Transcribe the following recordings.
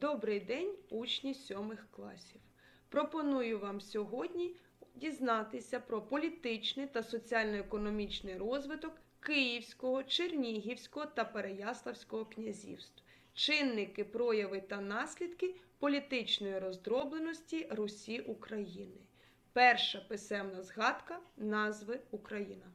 Добрий день, учні сьомих класів. Пропоную вам сьогодні дізнатися про політичний та соціально-економічний розвиток Київського, Чернігівського та Переяславського князівств, чинники, прояви та наслідки політичної роздробленості Русі України. Перша писемна згадка назви Україна.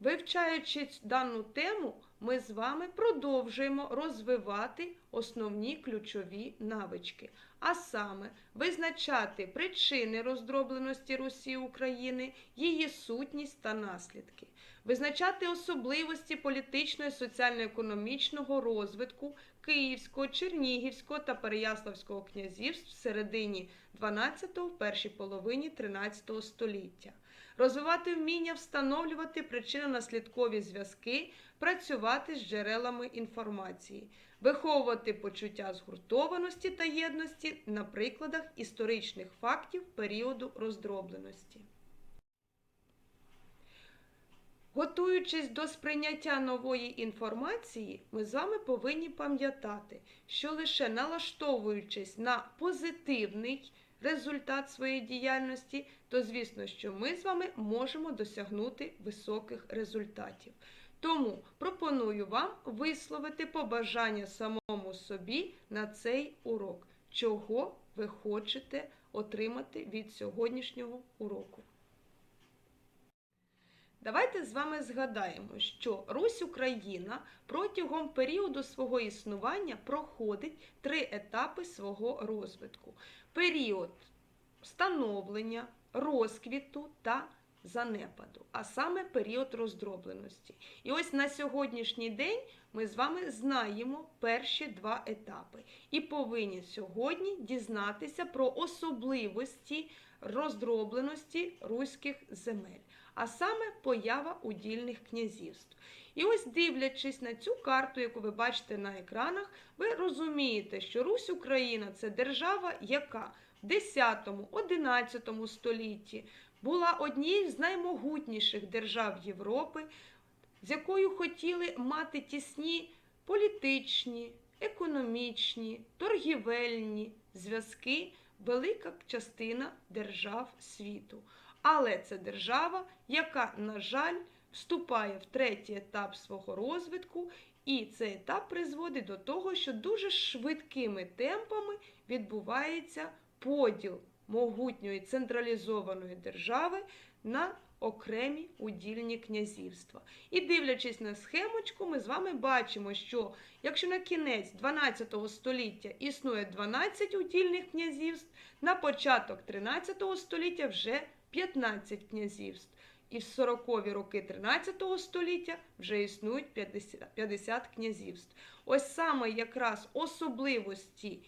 Вивчаючи дану тему, ми з вами продовжуємо розвивати основні ключові навички, а саме визначати причини роздробленості Русі України, її сутність та наслідки, визначати особливості політичного і соціально-економічного розвитку Київського, Чернігівського та Переяславського князівств в середині 12-го, першій половині 13 століття розвивати вміння встановлювати причинно-наслідкові зв'язки, працювати з джерелами інформації, виховувати почуття згуртованості та єдності на прикладах історичних фактів періоду роздробленості. Готуючись до сприйняття нової інформації, ми з вами повинні пам'ятати, що лише налаштовуючись на позитивний результат своєї діяльності, то звісно, що ми з вами можемо досягнути високих результатів. Тому пропоную вам висловити побажання самому собі на цей урок, чого ви хочете отримати від сьогоднішнього уроку. Давайте з вами згадаємо, що Русь Україна протягом періоду свого існування проходить три етапи свого розвитку: період становлення, розквіту та занепаду, а саме період роздробленості. І ось на сьогоднішній день ми з вами знаємо перші два етапи і повинні сьогодні дізнатися про особливості роздробленості руських земель, а саме поява удільних князівств. І ось, дивлячись на цю карту, яку ви бачите на екранах, ви розумієте, що Русь Україна це держава, яка в 10-11 столітті була однією з наймогутніших держав Європи, з якою хотіли мати тісні політичні, економічні, торгівельні зв'язки велика частина держав світу. Але це держава, яка, на жаль, вступає в третій етап свого розвитку, і цей етап призводить до того, що дуже швидкими темпами відбувається поділ могутньої централізованої держави на окремі удільні князівства. І дивлячись на схемочку, ми з вами бачимо, що якщо на кінець 12 століття існує 12 удільних князівств, на початок 13 століття вже 15 князівств. І в 40-ві роки 13 століття вже існують 50, 50 князівств. Ось саме якраз особливості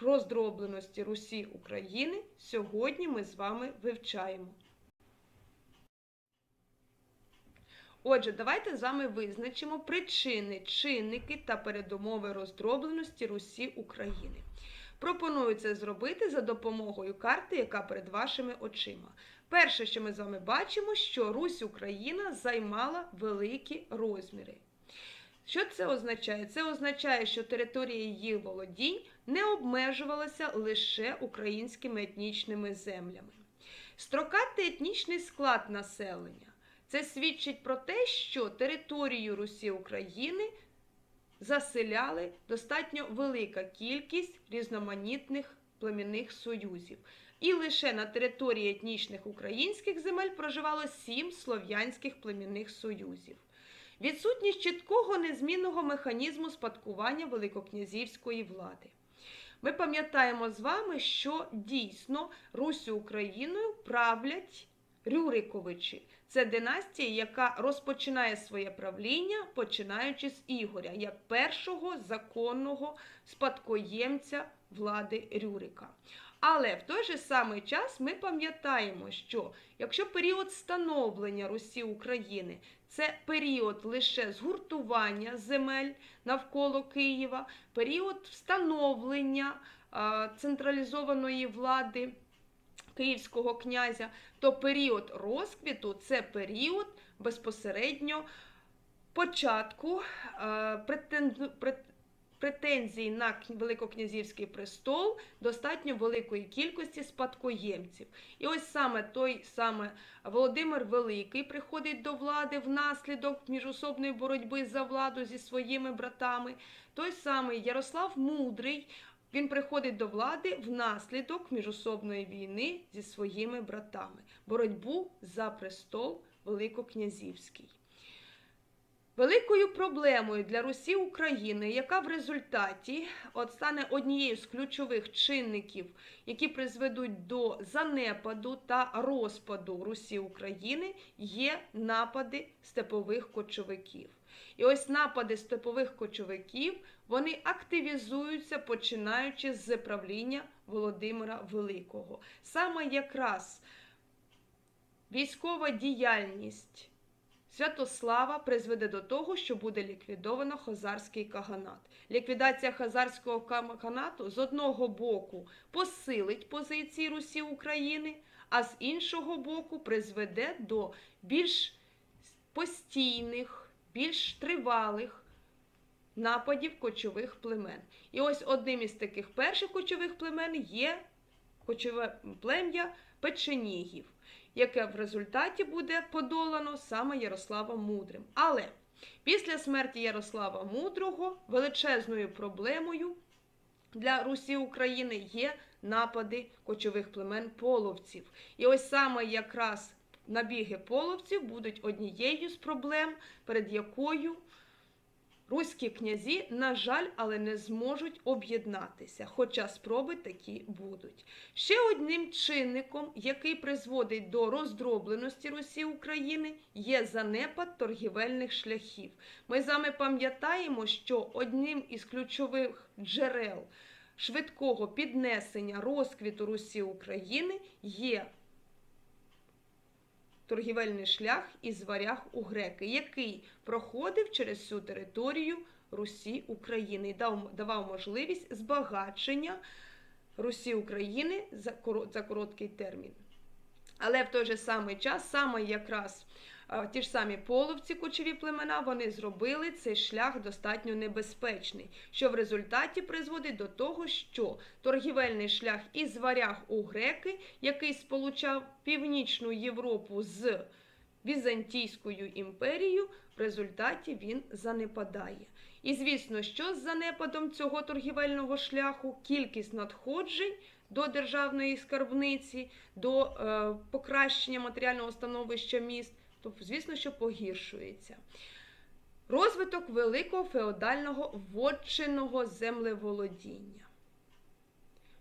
роздробленості Русі України сьогодні ми з вами вивчаємо. Отже, давайте з вами визначимо причини, чинники та передумови роздробленості Русі України. Пропоную це зробити за допомогою карти, яка перед вашими очима. Перше, що ми з вами бачимо, що Русь Україна займала великі розміри. Що це означає? Це означає, що територія її володінь не обмежувалася лише українськими етнічними землями. Строкатий етнічний склад населення. Це свідчить про те, що територію Русі України заселяли достатньо велика кількість різноманітних племінних союзів. І лише на території етнічних українських земель проживало сім слов'янських племінних союзів. Відсутність чіткого незмінного механізму спадкування великокнязівської влади. Ми пам'ятаємо з вами, що дійсно Русю Україною правлять Рюриковичі. Це династія, яка розпочинає своє правління, починаючи з Ігоря, як першого законного спадкоємця влади Рюрика. Але в той же самий час ми пам'ятаємо, що якщо період становлення Русі України це період лише згуртування земель навколо Києва, період встановлення централізованої влади київського князя, то період розквіту це період безпосередньо початку е, претензій на кн- Великокнязівський престол достатньо великої кількості спадкоємців. І ось саме той саме Володимир Великий приходить до влади внаслідок міжособної боротьби за владу зі своїми братами. Той самий Ярослав Мудрий. Він приходить до влади внаслідок міжособної війни зі своїми братами. Боротьбу за престол Великокнязівський. Великою проблемою для Русі України, яка в результаті от стане однією з ключових чинників, які призведуть до занепаду та розпаду Русі України, є напади степових кочовиків. І ось напади степових кочовиків вони активізуються починаючи з правління Володимира Великого. Саме якраз військова діяльність Святослава призведе до того, що буде ліквідовано Хазарський каганат. Ліквідація Хазарського каганату з одного боку посилить позиції Русі України, а з іншого боку призведе до більш постійних, більш тривалих нападів кочових племен. І ось одним із таких перших кочових племен є кочове плем'я печенігів яке в результаті буде подолано саме Ярославом Мудрим. Але після смерті Ярослава Мудрого величезною проблемою для Русі України є напади кочових племен половців. І ось саме якраз набіги половців будуть однією з проблем, перед якою руські князі, на жаль, але не зможуть об'єднатися, хоча спроби такі будуть. Ще одним чинником, який призводить до роздробленості Русі України, є занепад торгівельних шляхів. Ми з вами пам'ятаємо, що одним із ключових джерел швидкого піднесення розквіту Русі України є торгівельний шлях із варяг у греки, який проходив через всю територію Русі України і давав можливість збагачення Русі України за, коро- короткий термін. Але в той же самий час, саме якраз ті ж самі половці, кочові племена, вони зробили цей шлях достатньо небезпечний, що в результаті призводить до того, що торгівельний шлях із варяг у греки, який сполучав Північну Європу з Візантійською імперією, в результаті він занепадає. І звісно, що з занепадом цього торгівельного шляху кількість надходжень до державної скарбниці, до е, покращення матеріального становища міст, то, звісно, що погіршується. Розвиток великого феодального вотчинного землеволодіння.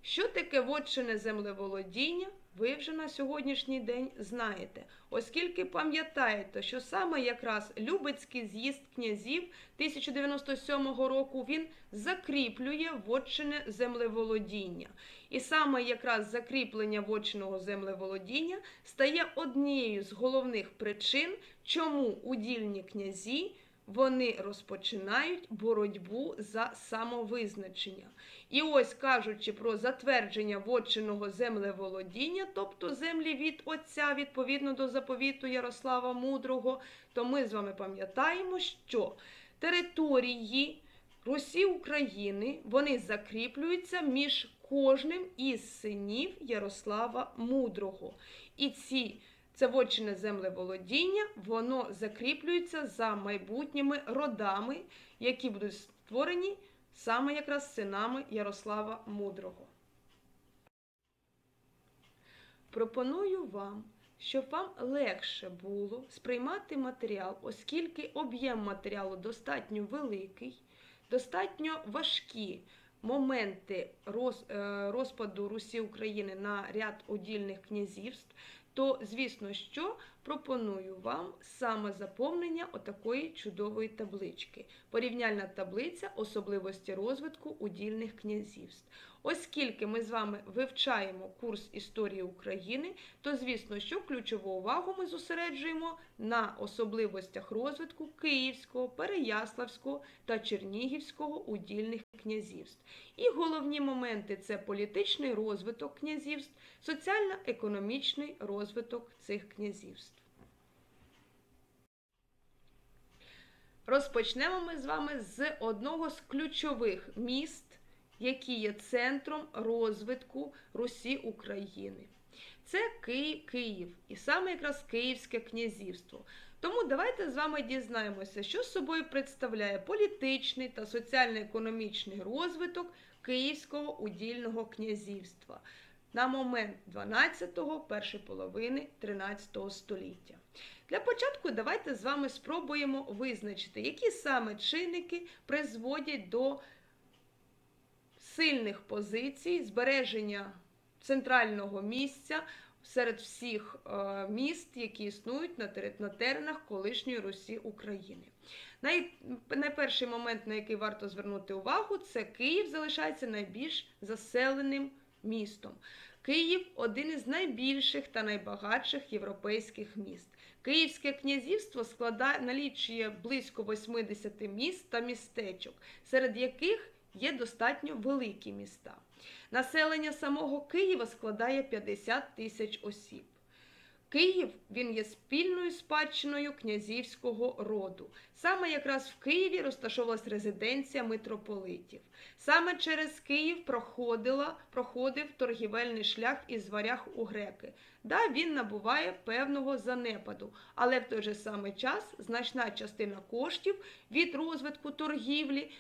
Що таке вотчине землеволодіння? Ви вже на сьогоднішній день знаєте, оскільки пам'ятаєте, що саме якраз Любецький з'їзд князів 1097 року він закріплює вотчине землеволодіння. І саме якраз закріплення вотчиного землеволодіння стає однією з головних причин, чому удільні князі вони розпочинають боротьбу за самовизначення. І ось кажучи про затвердження вотчиного землеволодіння, тобто землі від отця відповідно до заповіту Ярослава Мудрого, то ми з вами пам'ятаємо, що території Русі України вони закріплюються між кожним із синів Ярослава Мудрого. І ці це вотчине землеволодіння, воно закріплюється за майбутніми родами, які будуть створені саме якраз синами Ярослава Мудрого. Пропоную вам, щоб вам легше було сприймати матеріал, оскільки об'єм матеріалу достатньо великий, достатньо важкі моменти е, розпаду Русі України на ряд удільних князівств, то, звісно, що пропоную вам саме заповнення отакої чудової таблички. Порівняльна таблиця особливості розвитку удільних князівств. Оскільки ми з вами вивчаємо курс історії України, то звісно, що ключову увагу ми зосереджуємо на особливостях розвитку Київського, Переяславського та Чернігівського удільних князівств. І головні моменти це політичний розвиток князівств, соціально-економічний розвиток цих князівств. Розпочнемо ми з вами з одного з ключових міст, які є центром розвитку Русі України. Це Ки- Київ, і саме якраз Київське князівство. Тому давайте з вами дізнаємося, що собою представляє політичний та соціально-економічний розвиток Київського удільного князівства на момент 12-го, першої половини 13 століття. Для початку давайте з вами спробуємо визначити, які саме чинники призводять до сильних позицій, збереження центрального місця серед всіх е, міст, які існують на, теренах колишньої Русі України. Най, найперший момент, на який варто звернути увагу, це Київ залишається найбільш заселеним містом. Київ один із найбільших та найбагатших європейських міст. Київське князівство складає налічує близько 80 міст та містечок, серед яких є достатньо великі міста. Населення самого Києва складає 50 тисяч осіб. Київ він є спільною спадщиною князівського роду. Саме якраз в Києві розташовувалась резиденція митрополитів. Саме через Київ проходила, проходив торгівельний шлях із варяг у греки. Да, він набуває певного занепаду, але в той же самий час значна частина коштів від розвитку торгівлі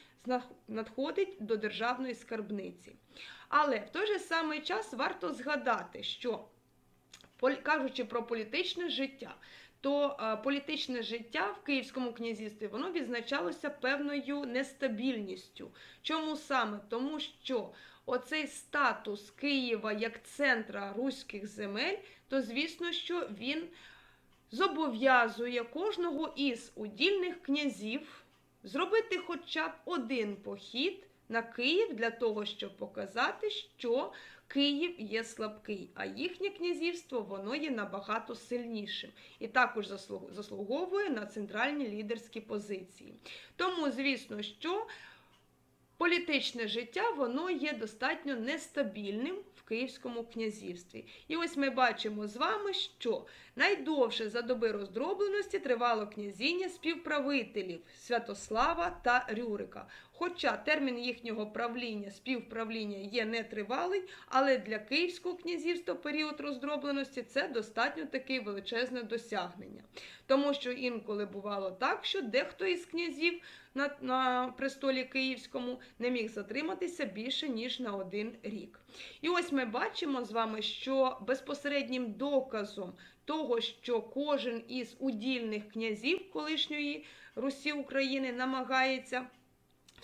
надходить до державної скарбниці. Але в той же самий час варто згадати, що кажучи про політичне життя, то е, політичне життя в Київському князівстві воно відзначалося певною нестабільністю. Чому саме? Тому що оцей статус Києва як центра руських земель, то звісно, що він зобов'язує кожного із удільних князів зробити хоча б один похід на Київ для того, щоб показати, що Київ є слабкий, а їхнє князівство воно є набагато сильнішим і також заслуговує на центральні лідерські позиції. Тому, звісно, що політичне життя воно є достатньо нестабільним в Київському князівстві. І ось ми бачимо з вами, що найдовше за доби роздробленості тривало князіння співправителів Святослава та Рюрика. Хоча термін їхнього правління, співправління є нетривалий, але для Київського князівства період роздробленості це достатньо таке величезне досягнення. Тому що інколи бувало так, що дехто із князів на, на престолі Київському не міг затриматися більше ніж на один рік. І ось ми бачимо з вами, що безпосереднім доказом того, що кожен із удільних князів колишньої Русі України намагається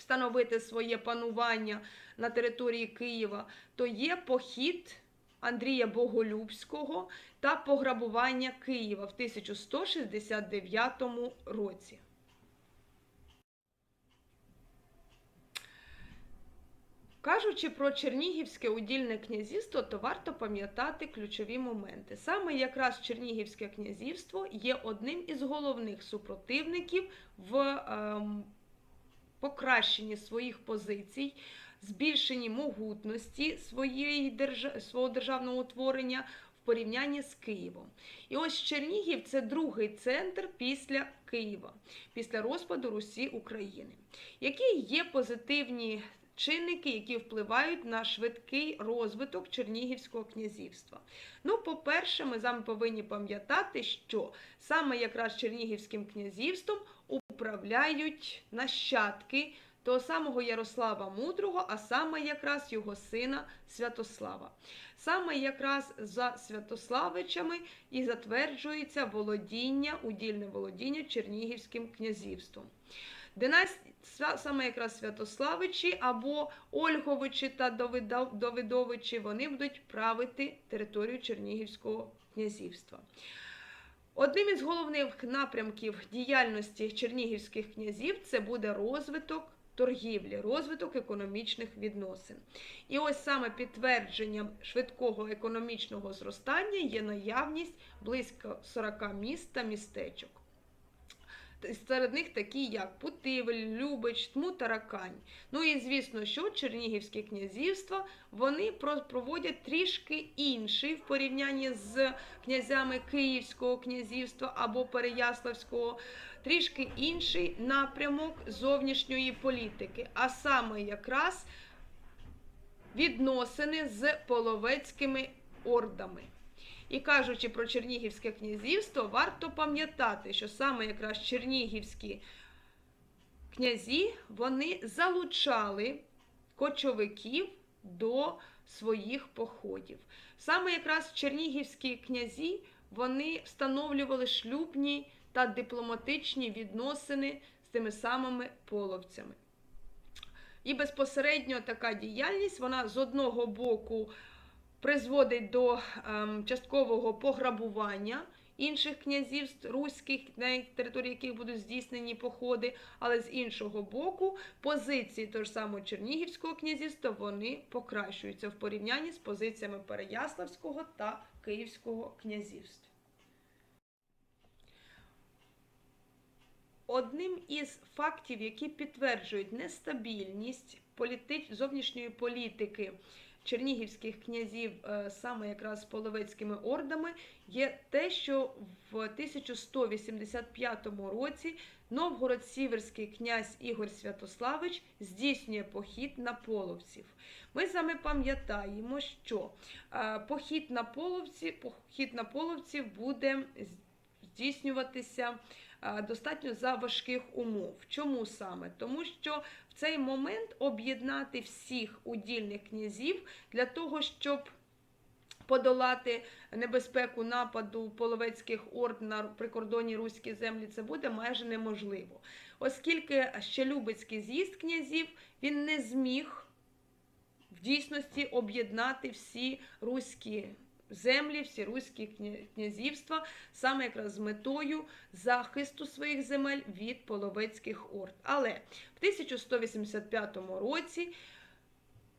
встановити своє панування на території Києва, то є похід Андрія Боголюбського та пограбування Києва в 1169 році. Кажучи про Чернігівське удільне князівство, то варто пам'ятати ключові моменти. Саме якраз Чернігівське князівство є одним із головних супротивників в ем, покращенні своїх позицій, збільшенні могутності своєї держа... свого державного утворення в порівнянні з Києвом. І ось Чернігів це другий центр після Києва, після розпаду Русі України. Які є позитивні чинники, які впливають на швидкий розвиток Чернігівського князівства. Ну, по-перше, ми з вами повинні пам'ятати, що саме якраз Чернігівським князівством управляють нащадки того самого Ярослава Мудрого, а саме якраз його сина Святослава. Саме якраз за Святославичами і затверджується володіння, удільне володіння Чернігівським князівством. Династія, саме якраз Святославичі або Ольговичі та Давидовичі, вони будуть правити територію Чернігівського князівства. Одним із головних напрямків діяльності чернігівських князів це буде розвиток торгівлі, розвиток економічних відносин. І ось саме підтвердженням швидкого економічного зростання є наявність близько 40 міст та містечок. Серед них такі, як Путивель, Любич, Тму, Таракань. Ну і звісно, що Чернігівське князівство вони проводять трішки інший в порівнянні з князями Київського князівства або Переяславського, трішки інший напрямок зовнішньої політики, а саме якраз відносини з половецькими ордами. І кажучи про Чернігівське князівство, варто пам'ятати, що саме якраз чернігівські князі вони залучали кочовиків до своїх походів. Саме якраз чернігівські князі вони встановлювали шлюбні та дипломатичні відносини з тими самими половцями. І безпосередньо така діяльність вона з одного боку призводить до ем, часткового пограбування інших князівств руських, на території яких будуть здійснені походи, але з іншого боку, позиції того ж самого Чернігівського князівства вони покращуються в порівнянні з позиціями Переяславського та Київського князівств. Одним із фактів, які підтверджують нестабільність політич... зовнішньої політики чернігівських князів е, саме якраз з половецькими ордами, є те, що в 1185 році Новгород-Сіверський князь Ігор Святославич здійснює похід на половців. Ми вами пам'ятаємо, що е, похід на половці, похід на половців буде здійснюватися достатньо за важких умов. Чому саме? Тому що в цей момент об'єднати всіх удільних князів для того, щоб подолати небезпеку нападу половецьких орд на прикордонні руські землі, це буде майже неможливо. Оскільки ще Любецький з'їзд князів він не зміг в дійсності об'єднати всі руські землі, всі руські князівства, саме якраз з метою захисту своїх земель від половецьких орд. Але в 1185 році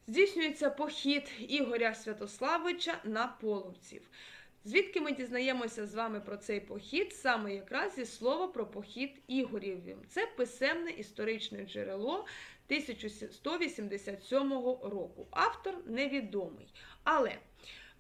здійснюється похід Ігоря Святославича на половців. Звідки ми дізнаємося з вами про цей похід? Саме якраз зі слова про похід Ігорєвів. Це писемне історичне джерело 1187 року. Автор невідомий. Але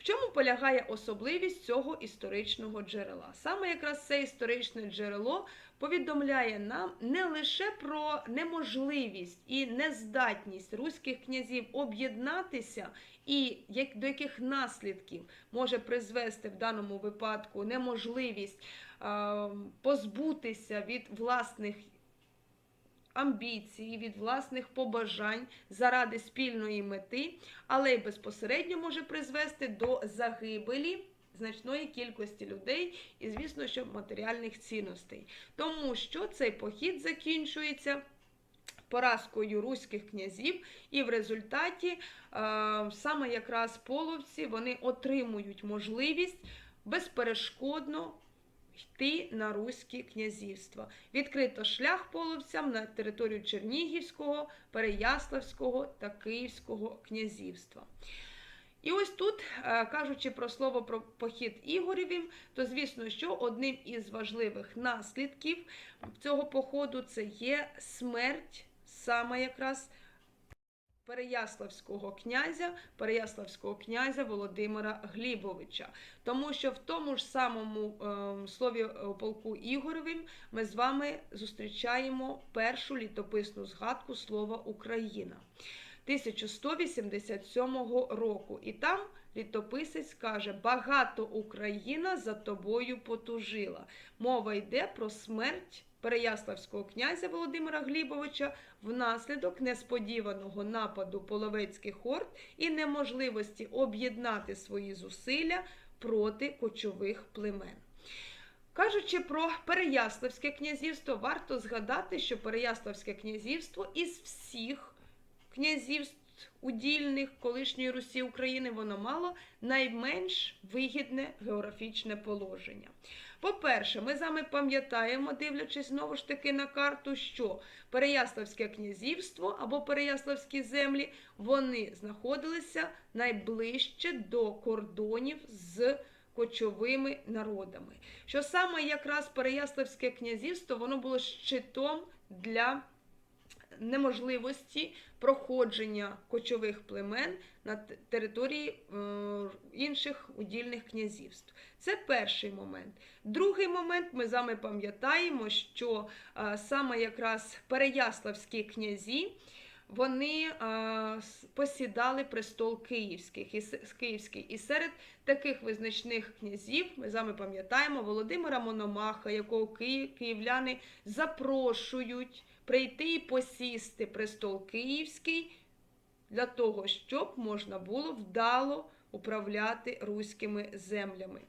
в чому полягає особливість цього історичного джерела? Саме якраз це історичне джерело повідомляє нам не лише про неможливість і нездатність руських князів об'єднатися, і до яких наслідків може призвести в даному випадку неможливість е, позбутися від власних амбіцій, від власних побажань заради спільної мети, але й безпосередньо може призвести до загибелі значної кількості людей і, звісно, що матеріальних цінностей. Тому що цей похід закінчується. Поразкою руських князів, і в результаті е, саме якраз половці вони отримують можливість безперешкодно йти на руські князівства. Відкрито шлях половцям на територію Чернігівського, Переяславського та Київського князівства. І ось тут, е, кажучи про слово про похід Ігорєвів, то звісно, що одним із важливих наслідків цього походу це є смерть саме якраз Переяславського князя, Переяславського князя Володимира Глібовича. Тому що в тому ж самому е, слові полку Ігоревим ми з вами зустрічаємо першу літописну згадку слова Україна 1187 року. І там літописець каже: Багато Україна за тобою потужила. Мова йде про смерть. Переяславського князя Володимира Глібовича внаслідок несподіваного нападу половецьких орд і неможливості об'єднати свої зусилля проти кочових племен. Кажучи про Переяславське князівство, варто згадати, що Переяславське князівство із всіх князівств удільних колишньої Русі України воно мало найменш вигідне географічне положення. По-перше, ми з вами пам'ятаємо, дивлячись знову ж таки на карту, що Переяславське князівство або Переяславські землі вони знаходилися найближче до кордонів з кочовими народами. Що саме якраз Переяславське князівство воно було щитом для неможливості проходження кочових племен на території е, інших удільних князівств. Це перший момент. Другий момент ми з вами пам'ятаємо, що е, саме якраз Переяславські князі. Вони е, посідали престол київських і київський. І серед таких визначних князів ми з вами пам'ятаємо Володимира Мономаха, якого ки- київляни запрошують прийти і посісти престол київський для того, щоб можна було вдало управляти руськими землями.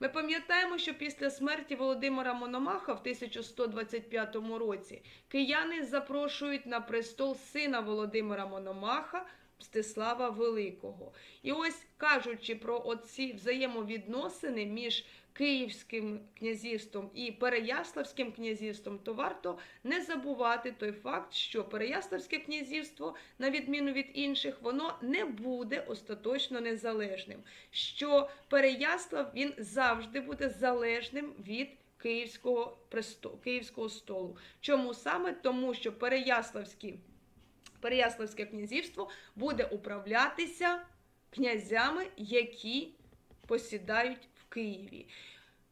Ми пам'ятаємо, що після смерті Володимира Мономаха в 1125 році кияни запрошують на престол сина Володимира Мономаха Мстислава Великого. І ось кажучи про оці взаємовідносини між Київським князівством і Переяславським князівством, то варто не забувати той факт, що Переяславське князівство, на відміну від інших, воно не буде остаточно незалежним. Що Переяслав він завжди буде залежним від Київського престолу, Київського столу. Чому саме? Тому що Переяславські, Переяславське князівство буде управлятися князями, які посідають Києві.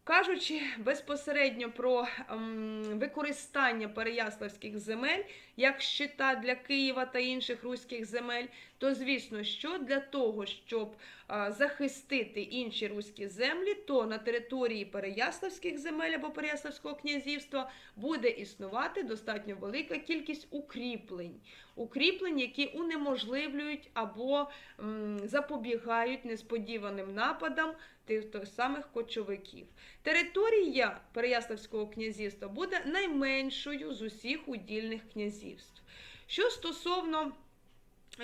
Кажучи безпосередньо про ем, використання переяславських земель як щита для Києва та інших руських земель, то звісно, що для того, щоб е, захистити інші руські землі, то на території Переяславських земель або Переяславського князівства буде існувати достатньо велика кількість укріплень, укріплень, які унеможливлюють або запобігають несподіваним нападам тих тих самих кочовиків. Територія Переяславського князівства буде найменшою з усіх удільних князівств. Що стосовно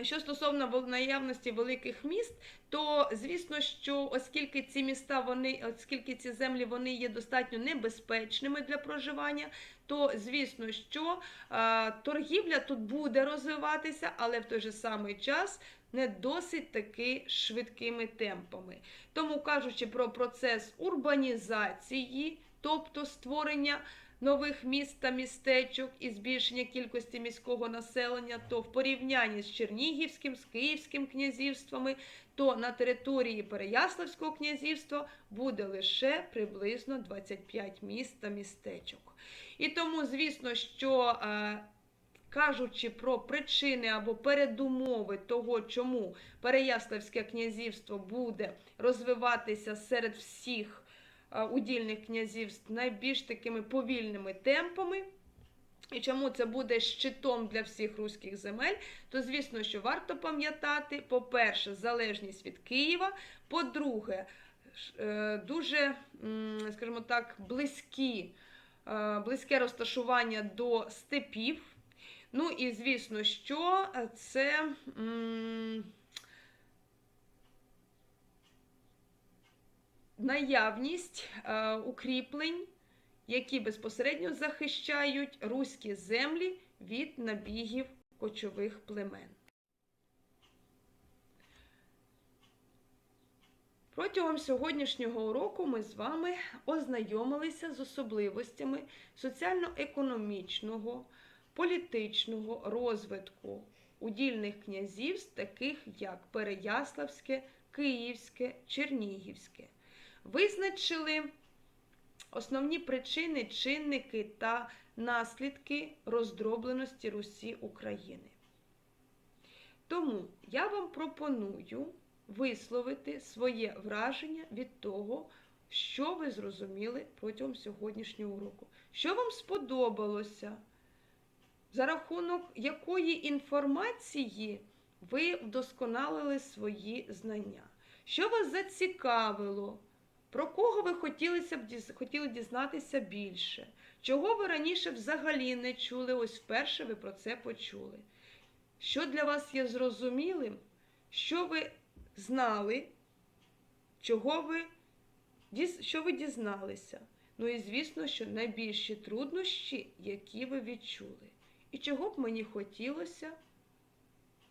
що стосовно наявності великих міст, то звісно, що оскільки ці міста, вони, оскільки ці землі вони є достатньо небезпечними для проживання, то звісно, що е, торгівля тут буде розвиватися, але в той же самий час не досить таки швидкими темпами. Тому кажучи про процес урбанізації, тобто створення нових міст та містечок і збільшення кількості міського населення, то в порівнянні з Чернігівським, з Київським князівствами, то на території Переяславського князівства буде лише приблизно 25 міст та містечок. І тому, звісно, що е, кажучи про причини або передумови того, чому Переяславське князівство буде розвиватися серед всіх удільних князівств найбільш такими повільними темпами. І чому це буде щитом для всіх руських земель, то звісно, що варто пам'ятати, по-перше, залежність від Києва, по-друге, е, дуже, скажімо так, близькі, е, близьке розташування до степів. Ну і звісно, що е, це. Наявність е, укріплень, які безпосередньо захищають руські землі від набігів кочових племен. Протягом сьогоднішнього уроку ми з вами ознайомилися з особливостями соціально-економічного, політичного розвитку удільних князівств, таких як Переяславське, Київське, Чернігівське. Визначили основні причини, чинники та наслідки роздробленості Русі України. Тому я вам пропоную висловити своє враження від того, що ви зрозуміли протягом сьогоднішнього уроку. Що вам сподобалося? За рахунок якої інформації ви вдосконалили свої знання? Що вас зацікавило? Про кого ви хотілися б хотіли дізнатися більше? Чого ви раніше взагалі не чули? Ось вперше ви про це почули. Що для вас є зрозумілим? Що ви знали? Чого ви, що ви дізналися? Ну і звісно, що найбільші труднощі, які ви відчули. І чого б мені хотілося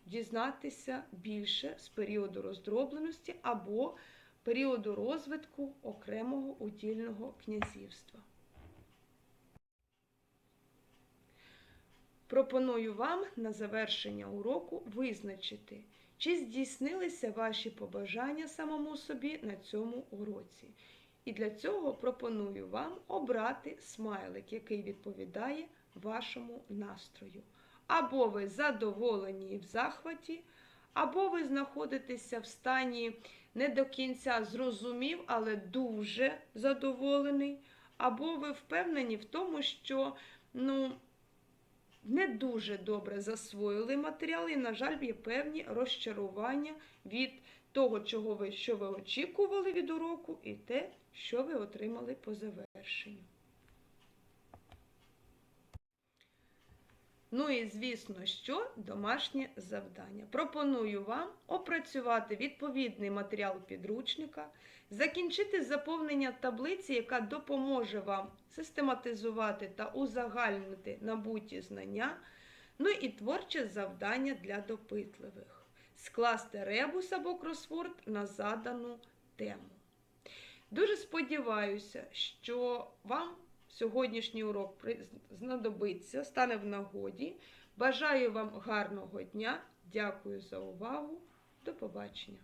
дізнатися більше з періоду роздробленості або періоду розвитку окремого удільного князівства. Пропоную вам на завершення уроку визначити, чи здійснилися ваші побажання самому собі на цьому уроці. І для цього пропоную вам обрати смайлик, який відповідає вашому настрою. Або ви задоволені і в захваті, або ви знаходитеся в стані не до кінця зрозумів, але дуже задоволений, або ви впевнені в тому, що ну, не дуже добре засвоїли матеріал, і, на жаль, є певні розчарування від того, чого ви, що ви очікували від уроку, і те, що ви отримали по завершенню. Ну і звісно, що домашнє завдання. Пропоную вам опрацювати відповідний матеріал підручника, закінчити заповнення таблиці, яка допоможе вам систематизувати та узагальнити набуті знання, ну і творче завдання для допитливих. Скласти ребус або кросворд на задану тему. Дуже сподіваюся, що вам сьогоднішній урок знадобиться, стане в нагоді. Бажаю вам гарного дня. Дякую за увагу. До побачення.